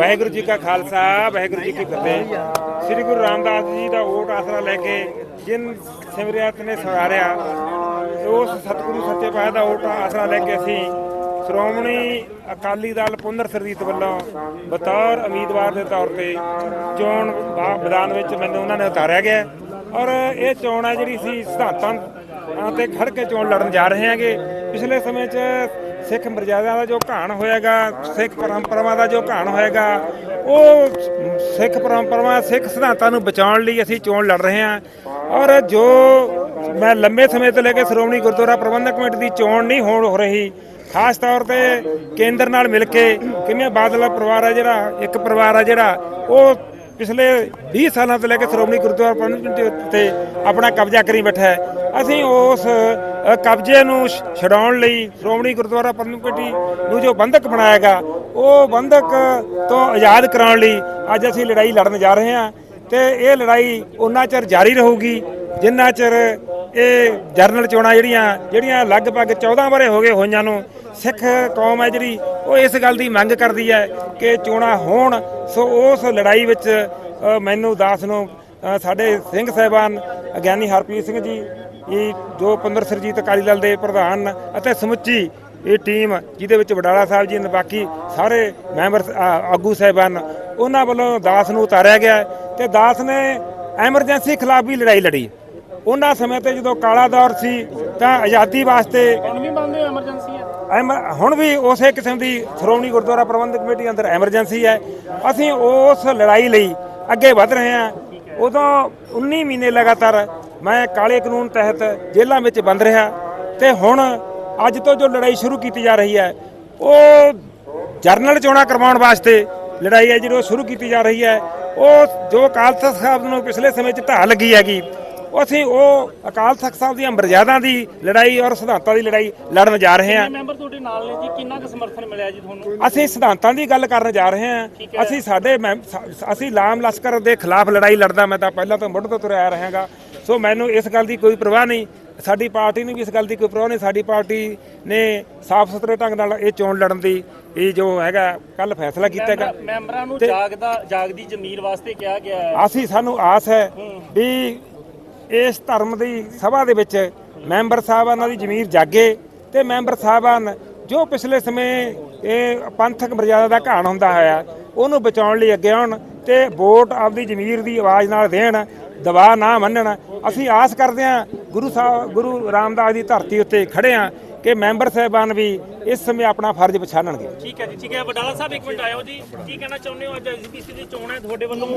ਵਾਹਿਗੁਰੂ ਜੀ ਕਾ ਖਾਲਸਾ, ਵਾਹਿਗੁਰੂ ਜੀ ਕੀ ਫਤਿਹ। ਸ੍ਰੀ ਗੁਰੂ ਰਾਮਦਾਸ ਜੀ ਦਾ ਓਟ ਆਸਰਾ ਲੈ ਕੇ ਜਿਨ ਸਿਮਰਿਆਤ ਨੇ ਸਵਾਰਿਆ, ਉਸ ਸਤਿਗੁਰੂ ਸੱਚੇ ਪਾਤਸ਼ਾਹ ਦਾ ਓਟ ਆਸਰਾ ਲੈ ਕੇ ਅਸੀਂ ਸ਼੍ਰੋਮਣੀ ਅਕਾਲੀ ਦਲ ਪੁੰਦਰ ਸਰਜੀਤ ਵੱਲੋਂ ਬਤੌਰ ਉਮੀਦਵਾਰ ਦੇ ਤੌਰ ਤੇ ਚੋਣ ਮੈਦਾਨ ਵਿੱਚ ਮੈਨੂੰ ਉਹਨਾਂ ਨੇ ਉਤਾਰਿਆ ਗਿਆ। ਔਰ ਇਹ ਚੋਣ ਹੈ ਜਿਹੜੀ ਸੀ ਸਿਧਾਂਤਾਂ ਤੇ ਖੜ ਕੇ ਚੋਣ ਲੜਨ ਜਾ ਰਹੇ ਹਾਂਗੇ। ਪਿਛਲੇ ਸਮੇਂ 'ਚ ਸਿੱਖ ਮਰਜ਼ਾਦਾ ਦਾ ਜੋ ਘਾਣ ਹੋਏਗਾ, ਸਿੱਖ ਪਰੰਪਰਾਵਾਂ ਦਾ ਜੋ ਘਾਣ ਹੋਏਗਾ, ਉਹ ਸਿੱਖ ਪਰੰਪਰਾਵਾਂ, ਸਿੱਖ ਸਿਧਾਂਤਾਂ ਨੂੰ ਬਚਾਉਣ ਲਈ ਅਸੀਂ ਚੋਣ ਲੜ ਰਹੇ ਹਾਂ। ਔਰ ਜੋ ਮੈਂ ਲੰਬੇ ਸਮੇਂ ਤੋਂ ਲੈ ਕੇ ਸ਼੍ਰੋਮਣੀ ਗੁਰਦੁਆਰਾ ਪ੍ਰਬੰਧਕ ਕਮੇਟੀ ਦੀ ਚੋਣ ਨਹੀਂ ਹੋਣ ਹੋ ਰਹੀ, ਖਾਸ ਤੌਰ ਤੇ ਕੇਂਦਰ ਨਾਲ ਮਿਲ ਕੇ ਕਿਵੇਂ ਬਾਦਲਾ ਪਰਿਵਾਰ ਹੈ ਜਿਹੜਾ, ਇੱਕ ਪਰਿਵਾਰ ਹੈ ਜਿਹੜਾ, ਉਹ ਪਿਛਲੇ 20 ਸਾਲਾਂ ਤੋਂ ਲੈ ਕੇ ਸ਼੍ਰੋਮਣੀ ਗੁਰਦੁਆਰਾ ਪ੍ਰਬੰਧਕ ਕਮੇਟੀ ਉੱਤੇ ਆਪਣਾ ਕਬਜ਼ਾ ਕਰੀ ਬੈਠਾ ਹੈ। ਅਸੀਂ ਉਸ ਕਬਜ਼ੇ ਨੂੰ ਛ- ਛਡਾਉਣ ਲਈ ਸ਼੍ਰੋਮਣੀ ਗੁਰਦੁਆਰਾ ਪ੍ਰਬੰਧਕ ਕਮੇਟੀ ਨੂੰ ਜੋ ਬੰਧਕ ਬਣਾਏਗਾ, ਉਹ ਬੰਧਕ ਤੋਂ ਆਜ਼ਾਦ ਕਰਾਉਣ ਲਈ ਅੱਜ ਅਸੀਂ ਲੜਾਈ ਲੜਨ ਜਾ ਰਹੇ ਹਾਂ ਤੇ ਇਹ ਲੜਾਈ ਉਹਨਾਂ ਚਿਰ ਜਾਰੀ ਰਹੂਗੀ, ਜਿੰਨਾ ਚਿਰ ਇਹ ਜਰਨਲ ਚੋਣਾਂ ਜਿਹੜੀਆਂ ਜਿਹੜੀਆਂ ਲਗਭਗ 14 ਬਾਰੇ ਹੋ ਗਏ ਹੋਈਆਂ ਨੂੰ ਸਿੱਖ ਕੌਮ ਹੈ ਜਿਹੜੀ, ਉਹ ਇਸ ਗੱਲ ਦੀ ਮੰਗ ਕਰਦੀ ਹੈ ਕਿ ਚੋਣਾਂ ਹੋਣ, ਸੋ ਉਸ ਲੜਾਈ ਵਿੱਚ ਮੈਨੂੰ ਦਾਸ ਨੂੰ ਸਾਡੇ ਸਿੰਘ ਸਾਹਿਬਾਨ ਗਿਆਨੀ ਹਰਪ੍ਰੀਤ ਸਿੰਘ ਜੀ ਇਹ ਜੋ ਪੰਦਰ ਸਰਜੀਤ ਅਕਾਲੀ ਦਲ ਦੇ ਪ੍ਰਧਾਨ ਅਤੇ ਸਮੁੱਚੀ ਇਹ ਟੀਮ ਜਿਹਦੇ ਵਿੱਚ ਵਡਾਲਾ ਸਾਹਿਬ ਜੀ ਨੇ ਬਾਕੀ ਸਾਰੇ ਮੈਂਬਰ ਆਗੂ ਸਾਹਿਬਾਨ ਉਹਨਾਂ ਵੱਲੋਂ ਦਾਸ ਨੂੰ ਉਤਾਰਿਆ ਗਿਆ ਤੇ ਦਾਸ ਨੇ ਐਮਰਜੈਂਸੀ ਖਿਲਾਫ ਵੀ ਲੜਾਈ ਲੜੀ। ਉਹਨਾਂ ਸਮੇਂ ਤੇ ਜਦੋਂ ਕਾਲਾ ਦੌਰ ਸੀ ਤਾਂ ਆਜ਼ਾਦੀ ਵਾਸਤੇ ਹੁਣ ਵੀ ਉਸੇ ਕਿਸਮ ਦੀ ਸ਼੍ਰੋਮਣੀ ਗੁਰਦੁਆਰਾ ਪ੍ਰਬੰਧਕ ਕਮੇਟੀ ਅੰਦਰ ਐਮਰਜੈਂਸੀ ਹੈ। ਅਸੀਂ ਉਸ ਲੜਾਈ ਲਈ ਅੱਗੇ ਵਧ ਰਹੇ ਹਾਂ। ਉਦੋਂ 19 ਮਹੀਨੇ ਲਗਾਤਾਰ ਮੈਂ ਕਾਲੇ ਕਾਨੂੰਨ ਤਹਿਤ ਜੇਲ੍ਹਾਂ ਵਿੱਚ ਬੰਦ ਰਿਹਾ ਤੇ ਹੁਣ ਅੱਜ ਤੋਂ ਜੋ ਲੜਾਈ ਸ਼ੁਰੂ ਕੀਤੀ ਜਾ ਰਹੀ ਹੈ ਉਹ ਜਰਨਲ ਚੋਣਾਂ ਕਰਵਾਉਣ ਵਾਸਤੇ ਲੜਾਈ ਹੈ ਜਿਹੜੀ ਉਹ ਸ਼ੁਰੂ ਕੀਤੀ ਜਾ ਰਹੀ ਹੈ ਉਹ ਜੋ ਅਕਾਲ ਤਖਤ ਸਾਹਿਬ ਨੂੰ ਪਿਛਲੇ ਸਮੇਂ 'ਚ ਢਾਹ ਲੱਗੀ ਹੈਗੀ ਉਹ ਅਸੀਂ ਉਹ ਅਕਾਲ ਤਖਤ ਸਾਹਿਬ ਦੀਆਂ ਮਰਜ਼ਾਦਾ ਦੀ ਲੜਾਈ ਔਰ ਸਿਧਾਂਤਾਂ ਦੀ ਲੜਾਈ ਲੜਨ ਜਾ ਰਹੇ ਹਾਂ। ਮੈਂਬਰ ਤੁਹਾਡੇ ਨਾਲ ਨੇ ਜੀ? ਕਿੰਨਾ ਕੁ ਸਮਰਥਨ ਮਿਲਿਆ ਜੀ ਤੁਹਾਨੂੰ? ਅਸੀਂ ਸਿਧਾਂਤਾਂ ਦੀ ਗੱਲ ਕਰਨ ਜਾ ਰਹੇ ਹਾਂ। ਅਸੀਂ ਸਾਡੇ ਅਸੀਂ ਲਾਮ ਲਸ਼ਕਰ ਦੇ ਖਿਲਾਫ ਲੜਾਈ ਲੜਦਾ ਮੈਂ ਤਾਂ ਪਹਿਲਾਂ ਤੋਂ ਮੁੱਢ ਤੋਂ ਤੁਰਿਆ ਆ ਰਹਾਂਗਾ ਸੋ ਮੈਨੂੰ ਇਸ ਗੱਲ ਦੀ ਕੋਈ ਪਰਵਾਹ ਨਹੀਂ। ਸਾਡੀ ਪਾਰਟੀ ਨੂੰ ਵੀ ਇਸ ਗੱਲ ਦੀ ਕੋਈ ਪਰਵਾਹ ਨਹੀਂ। ਸਾਡੀ ਪਾਰਟੀ ਨੇ ਸਾਫ਼ ਸੁਥਰੇ ਢੰਗ ਨਾਲ ਇਹ ਚੋਣ ਲੜਨ ਦੀ ਇਹ ਜੋ ਹੈਗਾ ਕੱਲ ਫੈਸਲਾ ਕੀਤਾ ਹੈਗਾ। ਮੈਂਬਰਾਂ- ਨੂੰ ਜਾਗਦਾ ਜਾਗਦੀ ਜ਼ਮੀਰ ਵਾਸਤੇ ਕਿਹਾ ਗਿਆ ਹੈ। ਅਸੀਂ ਸਾਨੂੰ ਆਸ ਹੈ। ਵੀ ਇਸ ਧਰਮ ਦੀ ਸਭਾ ਦੇ ਵਿੱਚ ਮੈਂਬਰ ਸਾਹਿਬਾਨਾਂ ਦੀ ਜ਼ਮੀਰ ਜਾਗੇ ਤੇ ਮੈਂਬਰ ਸਾਹਿਬਾਨ ਜੋ ਪਿਛਲੇ ਸਮੇਂ ਇਹ ਪੰਥਕ ਮਰਜ਼ਾਦਾ ਦਾ ਘਾਣ ਹੁੰਦਾ ਹੋਇਆ ਉਹਨੂੰ ਬਚਾਉਣ ਲਈ ਅੱਗੇ ਆਉਣ ਤੇ ਵੋਟ ਆਪਦੀ ਜ਼ਮੀਰ ਦੀ ਆਵਾਜ਼ ਨਾਲ ਦੇਣ ਦਬਾਅ ਨਾ ਮੰਨਣ। ਅਸੀਂ ਆਸ ਕਰਦੇ ਹਾਂ ਗੁਰੂ ਸਾਹਿਬ, ਗੁਰੂ ਰਾਮਦਾਸ ਦੀ ਧਰਤੀ ਉੱਤੇ ਖੜੇ ਹਾਂ ਕਿ ਮੈਂਬਰ ਸਾਹਿਬਾਨ ਵੀ ਇਸ ਸਮੇਂ ਆਪਣਾ ਫਰਜ਼ ਪਛਾਣਨਗੇ। ਠੀਕ ਹੈ ਜੀ, ਠੀਕ ਹੈ। ਵਡਾਲਾ ਸਾਹਿਬ, ਇੱਕ ਮਿੰਟ ਆਇਓ ਜੀ। ਕੀ ਕਹਿਣਾ ਚਾਹੁੰਦੇ ਹੋ? ਅੱਜ ਐਸਪੀਸੀ ਦੀ ਚੋਣ ਹੈ, ਤੁਹਾਡੇ ਵੱਲੋਂ